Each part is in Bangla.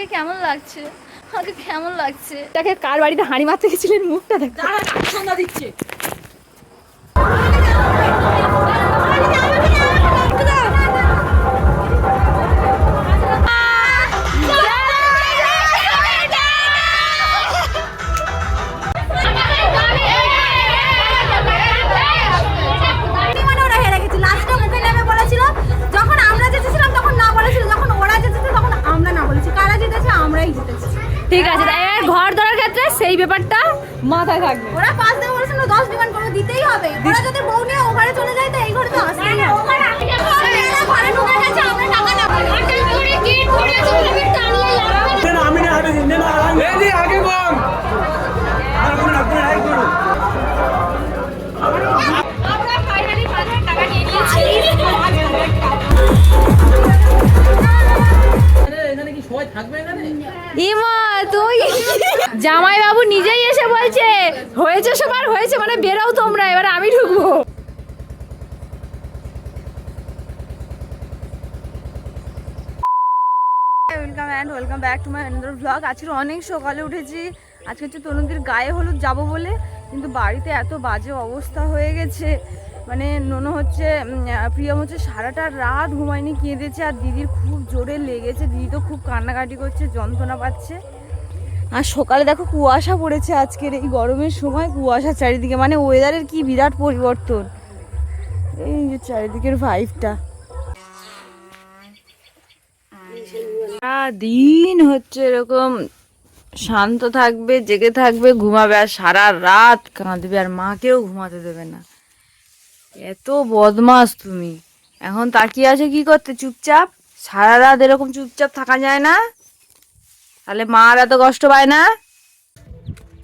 আমাকে কেমন লাগছে? আমাকে কেমন লাগছে? তাকে কার বাড়িতে হাঁড়ি মারতে গেছিলেন মুখটা দেখ। সন্ধ্যা দিচ্ছে। আমরাই জিতেছি। ঠিক আছে তাই ঘর ধরার ক্ষেত্রে সেই ব্যাপারটা মাথায় থাকবে। ওরা পাঁচ দেবো বলেছে না দশ ডিমান্ড করব দিতেই হবে। ওরা যদি বউ নিয়ে ও ঘরে চলে যায় তো এই ঘরে তো আসতেই হবে ঘরে ঢুকে গেছে আমরা টাকা নেব। আমি না আগে না আগে বল। ইমা তুই জামাই বাবু নিজেই এসে বলছে হয়েছে সবার হয়েছে মানে বেরাও তোমরা এবার আমি ঢুকবো। Welcome and welcome back to my another blog আজকে অনেক সকালে উঠেছি। আজকে হচ্ছে তনুদির গায়ে হলুদ যাব বলে কিন্তু বাড়িতে এত বাজে অবস্থা হয়ে গেছে। মানে নোনো হচ্ছে প্রিয়ম হচ্ছে সারাটা রাত ঘুমায়নি, কেঁদেছে আর দিদির খুব জোরে লেগেছে। দিদি তো খুব কান্নাকাটি করছে, যন্ত্রণা পাচ্ছে। আর সকালে দেখো কুয়াশা পড়েছে আজকের এই গরমের সময়, কুয়াশা চারিদিকে। মানে ওয়েদারের কি বিরাট পরিবর্তন। এই যে চারিদিকের ভাইবটা দিন হচ্ছে এরকম শান্ত থাকবে, জেগে থাকবে, ঘুমাবে, আর সারা রাত কাঁদবে, আর মাকেও ঘুমাতে দেবে না। এত বদমাস তুমি। এখন তাকিয়ে আছে কি করতে? চুপচাপ? সারা রাত এরকম চুপচাপ থাকা যায় না? তাহলে মা আর এত কষ্ট পায় না?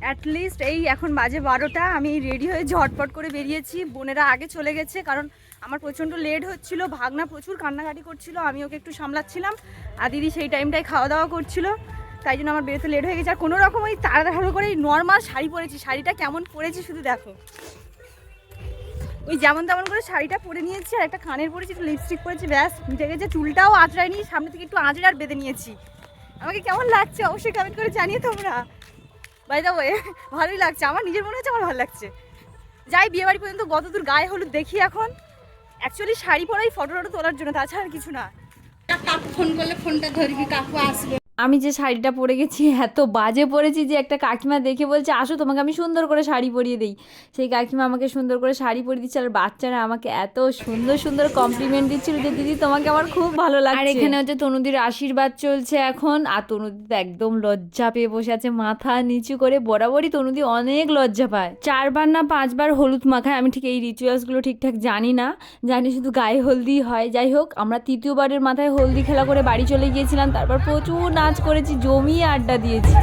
অ্যাটলিস্ট এই এখন বাজে বারোটা, আমি রেডি হয়ে ঝটপট করে বেরিয়েছি। বোনেরা আগে চলে গেছে, কারণ আমার প্রচণ্ড লেট হচ্ছিল, ভাগনা প্রচুর কান্নাকাটি করছিল, আমি ওকে একটু সামলাচ্ছিলাম, আর দিদি সেই টাইমটায় খাওয়া দাওয়া করছিল। তাই জন্য আমার বেরোতে লেট হয়ে গেছে। আর কোনো রকম ওই তাড়াতাড়ি করে নর্মাল শাড়ি পরেছি। শাড়িটা কেমন পরেছি শুধু দেখো। ওই যেমন তেমন করে শাড়িটা পরে নিয়েছি আর একটা কানের পরেছি, একটু লিপস্টিক পরেছি, ব্যাস, মিটে গেছে। চুলটাও আঁচড়াইনি সামনে থেকে একটু আঁচড়ে আর বেঁধে নিয়েছি। আমাকে কেমন লাগছে? অবশ্যই কমেন্ট করে জানিয়ে তোমরা। বাই দা ওয়ে ভালোই লাগছে। আমার নিজের মনে হচ্ছে আমার ভালো লাগছে। যাই, বিয়ে বাড়ি পর্যন্ত কত দূর গায়ে হলুদ দেখি এখন। অ্যাকচুয়ালি শাড়ি পরাই ফটো টটো তোলার জন্য, তাছাড়া কিছু না। কাকু ফোন করলে ফোনটা ধরবি, কাকু আসবে। আমি যে শাড়িটা পরে গেছি এত বাজে পরেছি যে একটা কাকিমা দেখে বলছে আসো তোমাকে আমি সুন্দর করে শাড়ি পরিয়ে দিই। সেই কাকিমা আমাকে সুন্দর করে শাড়ি পরিয়ে দিচ্ছে আর বাচ্চারা আমাকে এত সুন্দর সুন্দর কমপ্লিমেন্ট দিচ্ছিল যে দিদি তোমাকে আমার খুব ভালো লাগে আর এখানে হচ্ছে তনুদির আশীর্বাদ চলছে এখন আর তনুদি তো একদম লজ্জা পেয়ে বসে আছে মাথা নিচু করে বরাবরই তনুদি অনেক লজ্জা পায়। চারবার না পাঁচবার হলুদ মাখায় আমি ঠিক এই রিচুয়ালসগুলো ঠিকঠাক জানি না জানি শুধু গায়ে হলদি হয়। যাই হোক আমরা তৃতীয়বারের মাথায় হলদি খেলা করে বাড়ি চলে গিয়েছিলাম তারপর প্রচুর নাচ করেছি জমি আড্ডা দিয়েছি।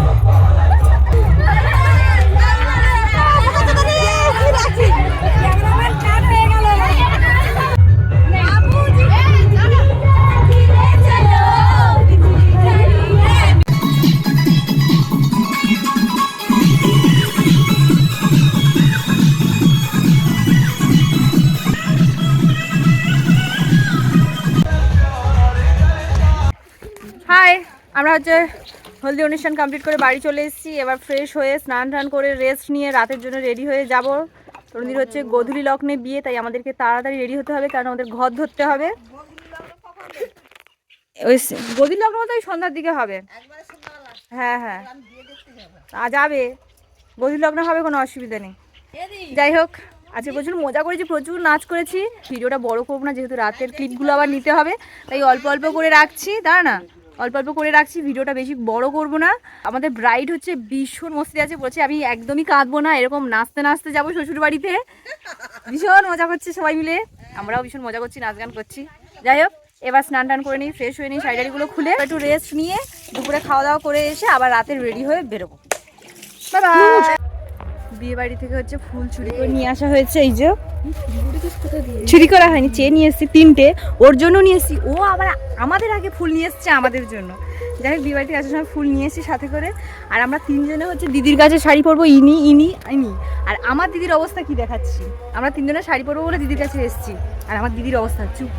আমরা হচ্ছে হলদি অনুষ্ঠান কমপ্লিট করে বাড়ি চলে এসেছি। এবার ফ্রেশ হয়ে স্নান টান করে রেস্ট নিয়ে রাতের জন্য রেডি হয়ে যাব। তরুণীর হচ্ছে গধূলি লগ্নে বিয়ে, তাই আমাদেরকে তাড়াতাড়ি রেডি হতে হবে, কারণ আমাদের ঘর ধরতে হবে। ওই গধূলি লগ্ন তো সন্ধ্যার দিকে হবে। হ্যাঁ হ্যাঁ। তা যাবে। গধূলি লগ্ন হবে, কোনো অসুবিধা নেই। যাই হোক, আজকে প্রচুর মজা করেছি, প্রচুর নাচ করেছি। ভিডিওটা বড় করব না, যেহেতু রাতের ক্লিপগুলো আবার নিতে হবে, তাই অল্প অল্প করে রাখছি। দাঁড়া না। অল্প অল্প করে রাখছি, ভিডিওটা বেশি বড় করব না। আমাদের ব্রাইড হচ্ছে ভীষণ মস্তি আছে, বলছে আমি একদমই কাঁদবো না, এরকম নাচতে নাচতে যাব শ্বশুর বাড়িতে। ভীষণ মজা করছে সবাই মিলে। আমরাও ভীষণ মজা করছি, নাচ গান করছি। যাই হোক, এবার স্নান টান করে নিই ফ্রেশ হয়ে নিই শাড়িগুলো খুলে, একটু রেস্ট নিয়ে দুপুরে খাওয়া দাওয়া করে এসে আবার রাতে রেডি হয়ে বেরোবো। বাই বিয়ে বাড়ি থেকে হচ্ছে ফুল চুরি করে নিয়ে আসা হয়েছে, এই যে। চুরি করা হয়নি, চেয়ে নিয়ে এসেছি তিনটে। ওর জন্য নিয়ে এসেছি। ও আবার আমাদের আগে ফুল নিয়ে এসছে আমাদের জন্য। যাই হোক বিয়ে বাড়ি থেকে আসার সময় ফুল নিয়ে এসেছি সাথে করে। আর আমরা তিনজনে হচ্ছে দিদির কাছে শাড়ি পরবো, ইনি ইনি ইনি। আর আমার দিদির অবস্থা কি দেখাচ্ছি? আমরা তিনজনে শাড়ি পরবো বলে দিদির কাছে এসেছি। আর আমার দিদির অবস্থা, চুপ।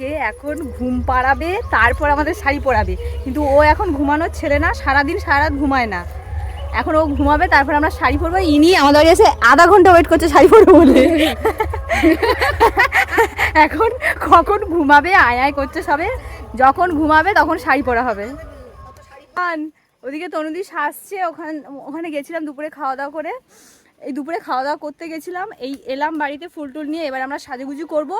ওকে এখন ঘুম পাড়াবে, তারপর আমাদের শাড়ি পরাবে। কিন্তু ও এখন ঘুমানোর ছেলে না, সারাদিন সারা ঘুমায় না। এখন ও ঘুমাবে, তারপর আমরা শাড়ি পরবো। ইনি আমাদের এসে আধা ঘণ্টা ওয়েট করছে শাড়ি পরবো বলে। এখন কখন ঘুমাবে, আয় আয় করছে সবে। যখন ঘুমাবে তখন শাড়ি পরা হবে। ওদিকে তনুদি সাজছে ওখানে ওখানে গেছিলাম দুপুরে খাওয়া দাওয়া করে। এই দুপুরে খাওয়া দাওয়া করতে গেছিলাম। এই এলাম বাড়িতে ফুল টুল নিয়ে, এবার আমরা সাজুগুজু করব।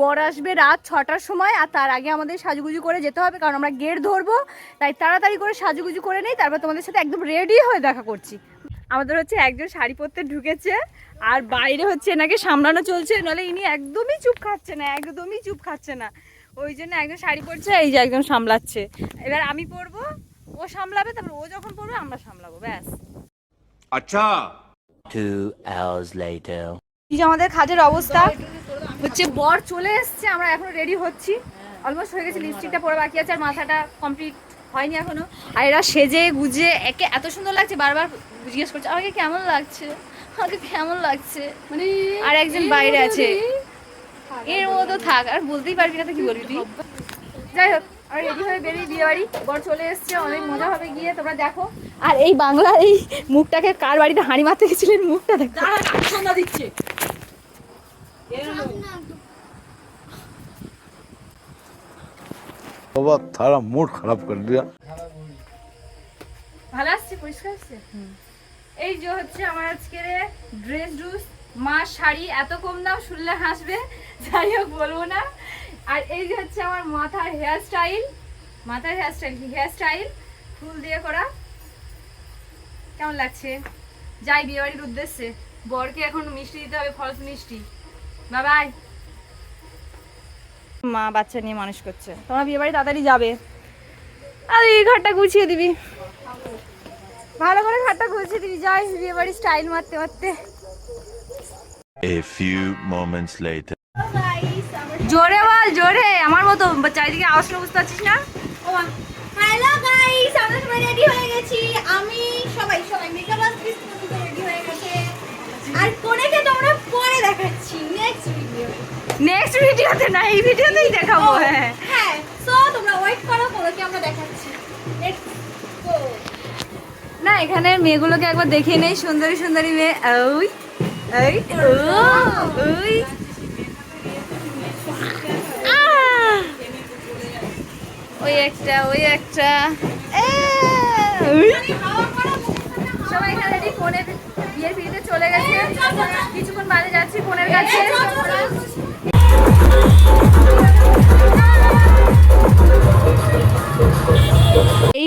বর আসবে রাত ছটার সময়, আর তার আগে আমাদের সাজুগুজু করে যেতে হবে, কারণ আমরা গেট ধরবো। তাই তাড়াতাড়ি করে সাজুগুজু করে নেই, তারপর তোমাদের সাথে একদম রেডি হয়ে দেখা করছি। আমাদের হচ্ছে একজন শাড়ি পরতে ঢুকেছে, আর বাইরে হচ্ছে এনাকে সামলানো চলছে। নাহলে ইনি একদমই চুপ খাচ্ছে না, একদমই চুপ খাচ্ছে না। ওই জন্য একজন শাড়ি পরছে, এই যে একজন সামলাচ্ছে। এবার আমি পরবো, ও সামলাবে, তারপর ও যখন পরবে, আমরা সামলাবো, ব্যাস। আচ্ছা। Two hours later. এই যে আমাদের খাজের অবস্থা হচ্ছে বর চলে এসছে আমরা এখনও রেডি হচ্ছি। অলমোস্ট হয়ে গেছে লিপস্টিকটা পরে বাকি আছে আর মাথাটা কমপ্লিট হয়নি এখনও। আর এরা সেজে গুজে একে এত সুন্দর লাগছে বারবার জিজ্ঞেস করছে আমাকে কেমন লাগছে? আমাকে কেমন লাগছে? মানে আর একজন বাইরে আছে। এর মতো থাক আর বলতেই পারবি না তো কি বলবি তুই। যাই হোক আমরা রেডি হয়ে বেরিয়ে বিয়ে বাড়ি বর চলে এসছে অনেক মজা হবে গিয়ে তোমরা দেখো। আর এই বাংলা এই মুখটাকে কার বাড়িতে হাঁড়ি মারতে গেছিলেন? মুখটা দেখ। দিচ্ছে। বাবা তারা মুড খারাপ করে দিয়া। ভালো আসছে? পরিষ্কার আসছে? এই যে হচ্ছে আমার আজকের ড্রেস ড্রুস মা শাড়ি এত কম দাম শুনলে হাসবে যাই হোক বলব না। আর এই যে হচ্ছে আমার মাথার হেয়ার স্টাইল মাথার হেয়ার স্টাইল হেয়ার স্টাইল ফুল দিয়ে করা। কেমন লাগছে? যাই বিয়ে বাড়ির উদ্দেশ্যে। বরকে এখন মিষ্টি দিতে হবে ফলস মিষ্টি। বাবাই। মা বাচ্চা নিয়ে মানুষ করছে। তোমরা বিয়ে বাড়ি তাড়াতাড়ি যাবে। আর এই ঘরটা গুছিয়ে দিবি। ভালো করে ঘরটা গুছিয়ে দিবি। যাই বিয়ে বাড়ি স্টাইল মারতে মারতে। A few moments later. জোরে বল জোরে। আমার মতো চারিদিকে আওয়াজ শুনে বুঝতে পারছিস না? হ্যালো গাইস আমরা সবাই রেডি হয়ে গেছি। আমি সবাই সবাই মেকআপ আর্টিস্ট রেডি হয়ে গেছে। আর কোনেকে তোমরা পরে দেখাচ্ছি? নেক্সট ভিডিও নেক্সট ভিডিওতে না এই ভিডিওতেই দেখাবো হ্যাঁ। হ্যাঁ সো তোমরা ওয়েট করো কোনোকে আমরা দেখাচ্ছি। না এখানে মেয়েগুলোকে একবার দেখে নেই সুন্দরী সুন্দরী মেয়ে। ওই ওই ওই! ওই একটা ওই একটা। সবাই ফোনের বিয়ে পিড়িতে চলে গেছে। কিছুক্ষণ বাদে যাচ্ছি ফোনের কাছে।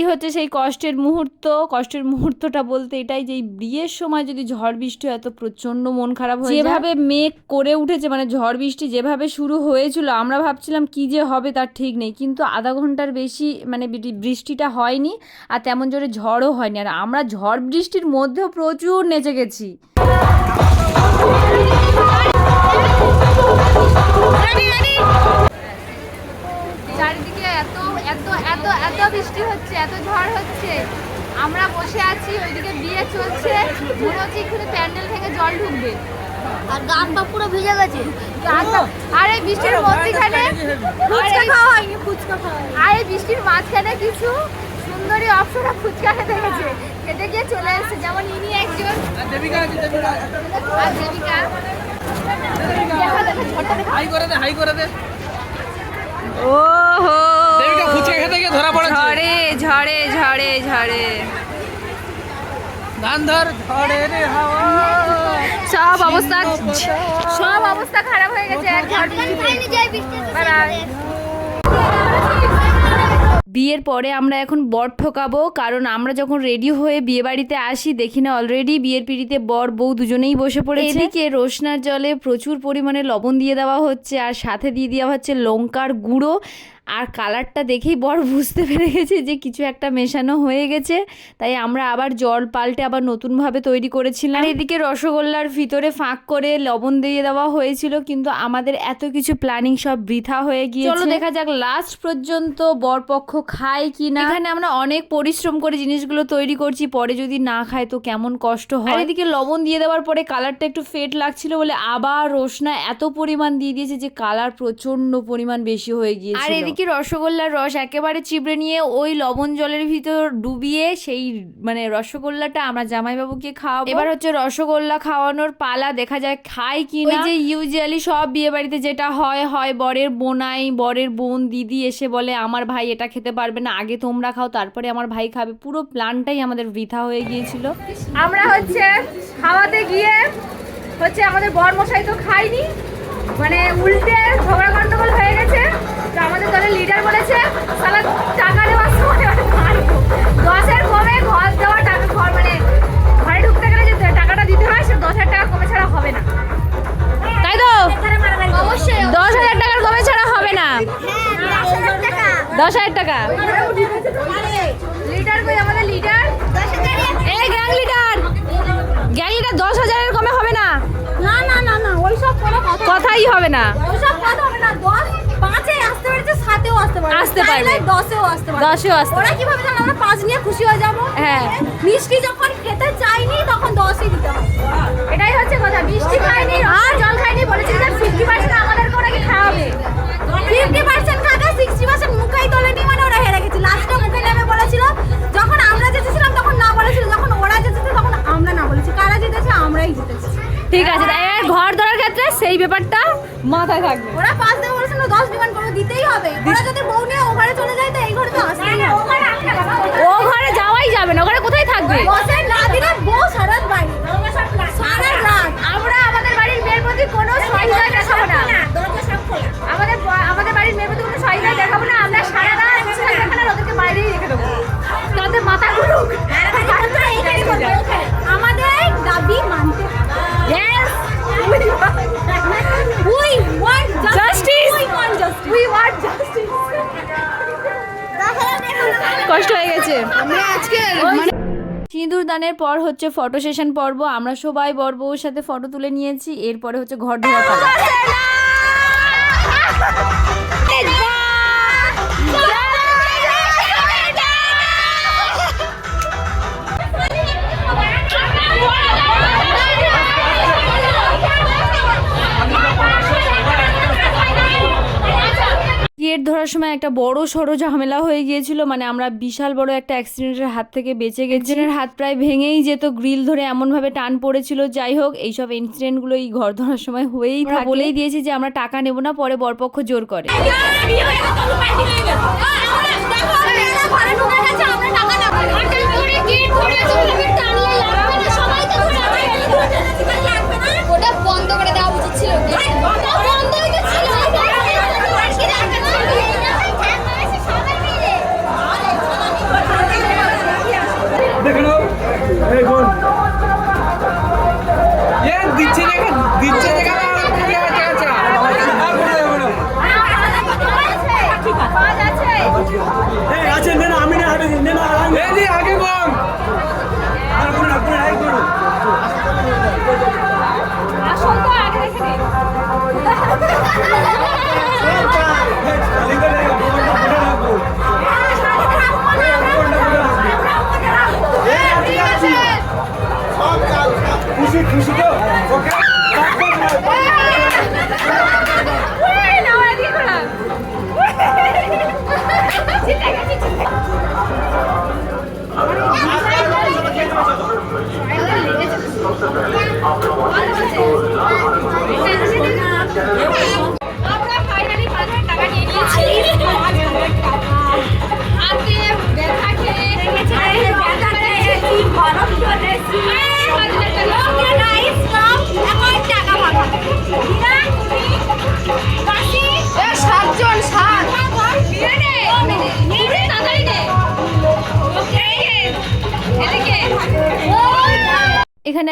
হচ্ছে সেই কষ্টের মুহূর্ত, কষ্টের মুহূর্তটা বলতে এটাই যে বিয়ের সময় যদি ঝড় বৃষ্টি হয়, এত প্রচণ্ড মন খারাপ হয়ে যেভাবে মেঘ করে উঠেছে মানে ঝড় বৃষ্টি যেভাবে শুরু হয়েছিল, আমরা ভাবছিলাম কি যে হবে তার ঠিক নেই। কিন্তু আধা ঘণ্টার বেশি মানে বৃষ্টিটা হয়নি আর তেমন জোরে ঝড়ও হয়নি। আর আমরা ঝড় বৃষ্টির মধ্যেও প্রচুর নেচে গেছি। মনে হচ্ছে এখানে প্যান্ডেল থেকে জল ঢুকবে। আর গান পা পুরো ভিজে গেছে। আর- আর এই বৃষ্টির মধ্যখানে ফুচকা খাওয়া হয়নি ফুচকা খাওয়া আর এই বৃষ্টির মাঝখানে কিছু সুন্দরী অপসরা ফুচকা খেতে গেছে। খেতে গিয়ে চলে এসেছে যেমন ইনি একজন। দেবিকা আছে দেবিকা। আর দেবিকা। দেখা দেখা ঝড়টা দেখা। হাই করে দে হাই করে দে। ওহো দেবিকা ফুচকা খেতে গিয়ে ধরা পড়েছে ঝড়ে ঝড়ে ঝড়ে ঝড়ে হাওয়া। সব অবস্থা সব অবস্থা খারাপ হয়ে গেছে. বিয়ের পরে আমরা এখন বর ঠকাবো কারণ আমরা যখন রেডি হয়ে বিয়ে বাড়িতে আসি দেখি না অলরেডি বিয়ের পিড়িতে বর বউ দুজনেই বসে পড়েছে। এদিকে রোশনার জলে প্রচুর পরিমাণে লবণ দিয়ে দেওয়া হচ্ছে আর সাথে দিয়ে দেওয়া হচ্ছে লঙ্কার গুঁড়ো। আর কালারটা দেখেই বর বুঝতে পেরে গেছে যে কিছু একটা মেশানো হয়ে গেছে। তাই আমরা আবার জল পাল্টে আবার নতুনভাবে তৈরি করেছিলাম। আর এদিকে রসগোল্লার ভিতরে ফাঁক করে লবণ দিয়ে দেওয়া হয়েছিল কিন্তু আমাদের এত কিছু প্ল্যানিং সব বৃথা হয়ে গিয়ে চলো দেখা যাক লাস্ট পর্যন্ত বরপক্ষ খায় কি না এখানে আমরা অনেক পরিশ্রম করে জিনিসগুলো তৈরি করছি পরে যদি না খায় তো কেমন কষ্ট হয়। আর এদিকে লবণ দিয়ে দেওয়ার পরে কালারটা একটু ফেট লাগছিল বলে আবার রোশনা এত পরিমাণ দিয়ে দিয়েছে যে কালার প্রচণ্ড পরিমাণ বেশি হয়ে গিয়েছে আর এদিকে রসগোল্লার রস? একেবারে চিবড়ে নিয়ে ওই লবণ জলের ভিতর ডুবিয়ে সেই মানে রসগোল্লাটা আমরা জামাইবাবুকে খাওয়াবো। এবার হচ্ছে রসগোল্লা খাওয়ানোর পালা দেখা যায় খায় কি না। যে ইউজুয়ালি সব বিয়ে বাড়িতে যেটা হয় হয় বরের বোনাই বরের বোন দিদি এসে বলে আমার ভাই এটা খেতে পারবে না আগে তোমরা খাও তারপরে আমার ভাই খাবে। পুরো প্ল্যানটাই আমাদের বৃথা হয়ে গিয়েছিল। আমরা হচ্ছে খাওয়াতে গিয়ে হচ্ছে আমাদের বর মশাই তো খাইনি মানে উল্টে ঝগড়া গন্ডগোল হয়ে গেছে। তো আমাদের দলের লিডার বলেছে সালা টাকা দেওয়ার সময় দশের কমে ঘর দেওয়া টাকা ঘর মানে ঘরে ঢুকতে গেলে যে টাকাটা দিতে হয় সে দশ হাজার টাকা কমে ছাড়া হবে না। তাই তো? অবশ্যই দশ হাজার টাকার কমে ছাড়া হবে না। হ্যাঁ দশ হাজার টাকা। দশ হাজার টাকা। লিডার কই আমাদের লিডার এই গ্যাং লিডার গ্যাং লিডার দশ হাজারের কমে হবে না। না না না না ওইসব কোনো কথাই হবে না ওইসব কথা হবে না দশ পাঁচে আসতে পারছে সাতেও আসতে পারবে। আসতে পারবে। দশেও আসতে পারবে। দশেও আসতে ওরা কীভাবে জানো? আমরা পাঁচ নিয়ে খুশি হয়ে যাব। হ্যাঁ। মিষ্টি যখন খেতে চাইনি তখন দশই দিতে হবে। এটাই হচ্ছে কথা। মিষ্টি খাইনি আর জল খাইনি বলেছি যে ফিফটি পার্সেন্ট আমাদেরকে ওনাকে খাওয়াবে। ফিফটি পার্সেন্ট খাকা সিক্সটি পার্সেন্ট মুখেই তোলেনি মানে ওরা হেরে গেছে। লাস্টে মুখে নেমে বলেছিল যখন আমরা জিতেছিলাম তখন না বলেছিল যখন ওরা জিতেছে তখন আমরা না বলেছি। কারা জিতেছে? আমরাই জিতেছি। ঠিক আছে ঘর ধরার ক্ষেত্রে সেই ব্যাপারটা মাথায় থাকবে। ওরা পাঁচ দেবে বলেছিল দশ ডিমান্ড করে দিতেই হবে। ওরা যদি বউ নিয়ে ওভারে চলে যায় কষ্ট হয়ে গেছে। আমরা আজকে সিঁদুর দানের পর হচ্ছে ফটো সেশন পর্ব আমরা সবাই বর বউর সাথে ফটো তুলে নিয়েছি এরপরে হচ্ছে ঘর ধোয়া পালা। গেট ধরার সময় একটা বড় সড়ো ঝামেলা হয়ে গিয়েছিল মানে আমরা বিশাল বড় একটা অ্যাক্সিডেন্টের হাত থেকে বেঁচে গেছি। একজনের হাত প্রায় ভেঙেই যেত গ্রিল ধরে এমনভাবে টান পড়েছিল। যাই হোক এইসব ইনসিডেন্টগুলো এই ঘর ধরার সময় হয়েই থাকে। বলেই দিয়েছি যে আমরা টাকা নেব না পরে বরপক্ষ জোর করে। ওটা বন্ধ করে দেওয়া উচিত ছিল। বন্ধ হয়ে এ দিচ্ছে দেখে দিচ্ছে দেখে আছে না। এই আছে নে না আমি না হাঁটে নে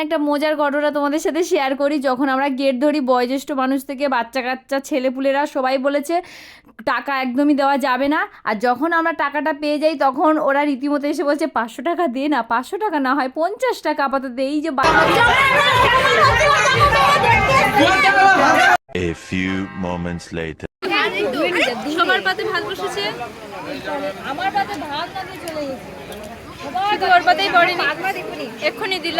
একটা মজার ঘটনা তোমাদের সাথে শেয়ার করি। যখন আমরা গেট ধরি বয়োজ্যেষ্ঠ মানুষ থেকে বাচ্চা কাচ্চা ছেলেপুলেরা সবাই বলেছে টাকা একদমই দেওয়া যাবে না। আর যখন আমরা টাকাটা পেয়ে যাই তখন ওরা রীতিমতো এসে বলছে পাঁচশো টাকা দে না পাঁচশো টাকা না হয় পঞ্চাশ টাকা আপাতত। এই যে A few moments later. সবার পাতে ভাত বসেছে। আমার পাতে ভাত না দিয়ে চলে গেছে। শুধু পাতেই পড়েনি। এক্ষুনি দিল।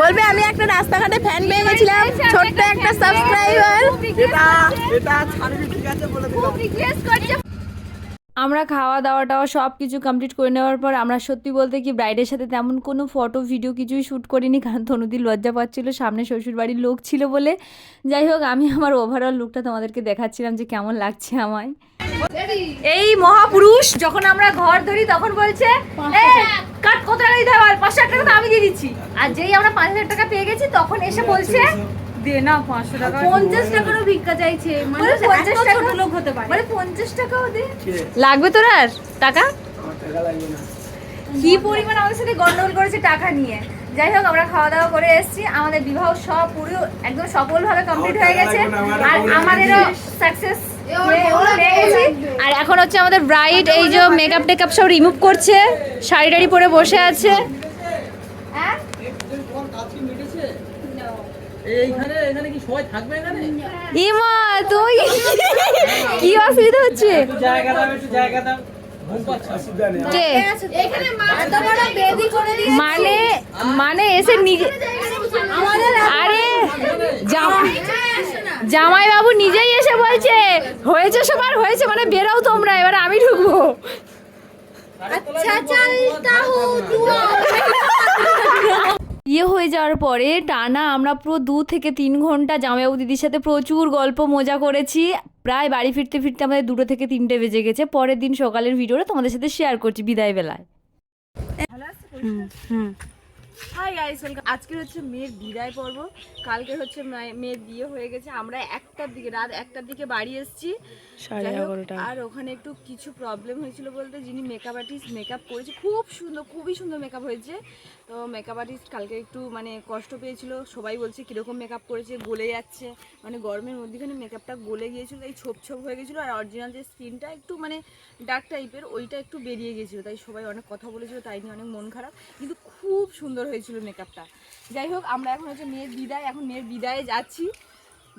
বলবে আমি একটা রাস্তাঘাটে ফ্যান পেয়ে গেছিলাম ছোট্ট একটা সাবস্ক্রাইবার আমরা খাওয়া দাওয়া টাওয়া সব কিছু কমপ্লিট করে নেওয়ার পর আমরা সত্যি বলতে কি ব্রাইডের সাথে তেমন কোনো ফটো ভিডিও কিছুই শ্যুট করিনি কারণ তনুদি লজ্জা পাচ্ছিলো সামনে শ্বশুরবাড়ির লোক ছিল বলে। যাই হোক আমি আমার ওভারঅল লুকটা তোমাদেরকে দেখাচ্ছিলাম যে কেমন লাগছে আমায়। এই মহাপুরুষ যখন আমরা ঘর ধরি তখন বলছে কাট কত টাকা। দিতে হবে পাঁচশো টাকা তো আমি দিয়ে দিচ্ছি। আর যেই আমরা পাঁচ হাজার টাকা পেয়ে গেছি তখন এসে বলছে দে না পাঁচশো টাকা পঞ্চাশ টাকারও ভিক্ষা চাইছে। মানে পঞ্চাশ টাকা লোক হতে পারে। মানে পঞ্চাশ টাকাও দে। লাগবে তোর আর? টাকা? কি পরিমাণ আমাদের সাথে গন্ডগোল করেছে টাকা নিয়ে। যাই হোক আমরা খাওয়া দাওয়া করে এসেছি। আমাদের বিবাহ সব পুরো একদম সফলভাবে কমপ্লিট হয়ে গেছে। আর আমাদেরও সাকসেস এখন হচ্ছে আমাদের ব্রাইড এই যে মেকআপ টেকআপ সব রিমুভ করছে শাড়ি টাড়ি পরে বসে আছে। কি সবাই থাকবে এখানে? ইমা তুই? কি অসুবিধা হচ্ছে? মানে মানে এসে নিজে আরে জাম- জামাই বাবু নিজেই এসে বলছে হয়েছে সবার হয়েছে মানে বেরাও তোমরা এবার আমি ঢুকবো। আচ্ছা চলতা হু দুয়া। ইয়ে হয়ে যাওয়ার পরে টানা আমরা পুরো দু থেকে তিন ঘণ্টা জামাইবাবু দিদির সাথে প্রচুর গল্প মজা করেছি। প্রায় বাড়ি ফিরতে ফিরতে আমাদের দুটো থেকে তিনটে বেজে গেছে। পরের দিন সকালের ভিডিওটা তোমাদের সাথে শেয়ার করছি বিদায় বেলায় হাই গাইস ওয়েলকাম আজকে হচ্ছে মেয়ের বিদায় পর্ব। কালকে হচ্ছে মেয়ের বিয়ে হয়ে গেছে। আমরা একটার দিকে রাত একটার দিকে বাড়ি এসেছি। আর ওখানে একটু কিছু প্রবলেম হয়েছিল বলতে যিনি মেকআপ আর্টিস্ট মেকআপ করেছে খুব সুন্দর খুবই সুন্দর মেকআপ হয়েছে। তো মেকআপ আর্টিস্ট কালকে একটু মানে কষ্ট পেয়েছিল সবাই বলছে কীরকম মেকআপ করেছে গলে যাচ্ছে। মানে গরমের মধ্যেখানে মেকআপটা গলে গিয়েছিল তাই ছোপ ছোপ হয়ে গেছিল আর অরিজিনাল যে স্কিনটা একটু মানে ডার্ক টাইপের ওইটা একটু বেরিয়ে গেছিল তাই সবাই অনেক কথা বলেছিল তাই নিয়ে অনেক মন খারাপ। কিন্তু খুব সুন্দর হয়েছিল মেকআপটা যাই হোক আমরা এখন হচ্ছে মেয়ের বিদায় এখন মেয়ের বিদায়ে যাচ্ছি।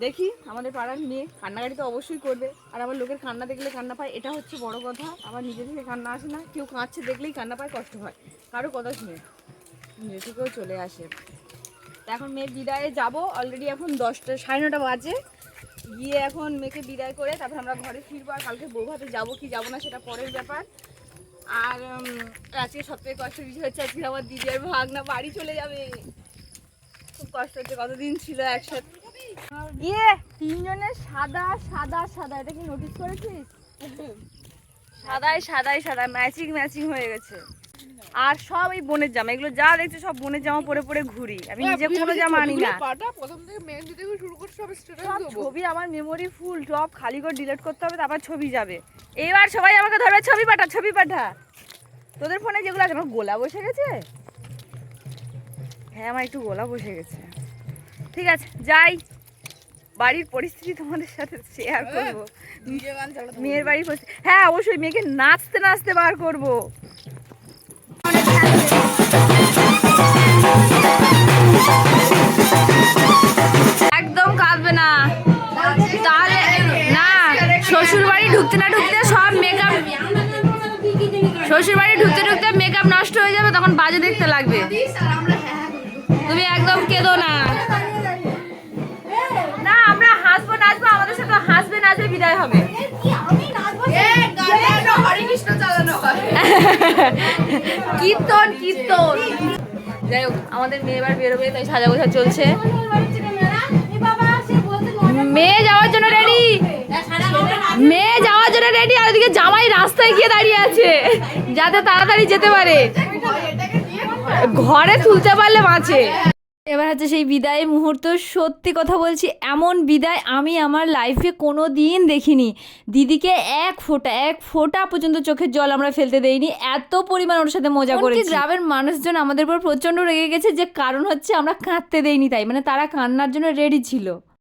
দেখি, আমাদের পাড়ার মেয়ে কান্নাকাটি তো অবশ্যই করবে। আর আমার লোকের কান্না দেখলে কান্না পায়, এটা হচ্ছে বড় কথা। আমার নিজে থেকে কান্না আসে না, কেউ কাঁদছে দেখলেই কান্না পায়, কষ্ট হয়। কারও কথা শুনে, নিজে থেকেও চলে আসে। এখন মেয়ে বিদায়ে যাব অলরেডি এখন দশটা, সাড়ে নটা বাজে। গিয়ে এখন মেয়েকে বিদায় করে তারপর আমরা ঘরে ফিরবো, আর কালকে বৌভাতে যাব কি যাব না সেটা পরের ব্যাপার। আর আজকে সব থেকে কষ্টের বিষয় হচ্ছে আজকে আমার দিদি আর ভাগনা বাড়ি চলে যাবে। খুব কষ্ট হচ্ছে, কতদিন ছিল একসাথে? ইয়ে তিনজনের সাদা সাদা সাদা। এটা কি নোটিস করেছিস? সাদাই সাদাই সাদা ম্যাচিং ম্যাচিং হয়ে গেছে। আর সব এই বোনের জামা। এগুলো যা দেখছ সব বোনের জামা পরে পরে ঘুরি। আমি নিজে কোনো জামা আনি না। সব ছবি আমার মেমোরি ফুল সব খালি করে ডিলিট করতে হবে তারপর ছবি যাবে। এবার সবাই আমাকে ধরবে ছবি পাঠা ছবি পাঠা। তোদের ফোনে যেগুলো আছে আমার গোলা বসে গেছে? হ্যাঁ আমার একটু গোলা বসে গেছে। ঠিক আছে যাই। বাড়ির পরিস্থিতি তোমাদের সাথে শেয়ার করব। মেয়ের বাড়ির পরিস্থিতি হ্যাঁ অবশ্যই মেয়েকে নাচতে নাচতে বার করব। একদম কাঁদবে না। তাহলে না শ্বশুর বাড়ি ঢুকতে না ঢুকতে সব মেকআপ শ্বশুর বাড়ি ঢুকতে ঢুকতে মেকআপ নষ্ট হয়ে যাবে তখন বাজে দেখতে লাগবে। তুমি একদম কেঁদো না না। নাচবো আমাদের সাথে হাসবে নাচবে বিদায় হবে। কীর্তন কীর্তন। যাই হোক, আমাদের মেয়ে এবার বেরোবে, তাই সাজা গোছা চলছে। মেয়ে যাওয়ার জন্য রেডি মেয়ে যাওয়ার জন্য রেডি আর ওদিকে জামাই রাস্তায় গিয়ে দাঁড়িয়ে আছে, যাতে তাড়াতাড়ি যেতে পারে। ঘরে তুলতে পারলে বাঁচে। এবার হচ্ছে সেই বিদায় মুহূর্ত। সত্যি কথা বলছি এমন বিদায় আমি আমার লাইফে কোনো দিন দেখিনি। দিদিকে এক ফোঁটা এক ফোঁটা পর্যন্ত চোখের জল আমরা ফেলতে দেইনি। এত পরিমাণ ওর সাথে মজা করেছি। গ্রামের মানুষজন আমাদের উপর প্রচণ্ড রেগে গেছে যে কারণ হচ্ছে আমরা কাঁদতে দেইনি তাই মানে তারা কান্নার জন্য রেডি ছিল।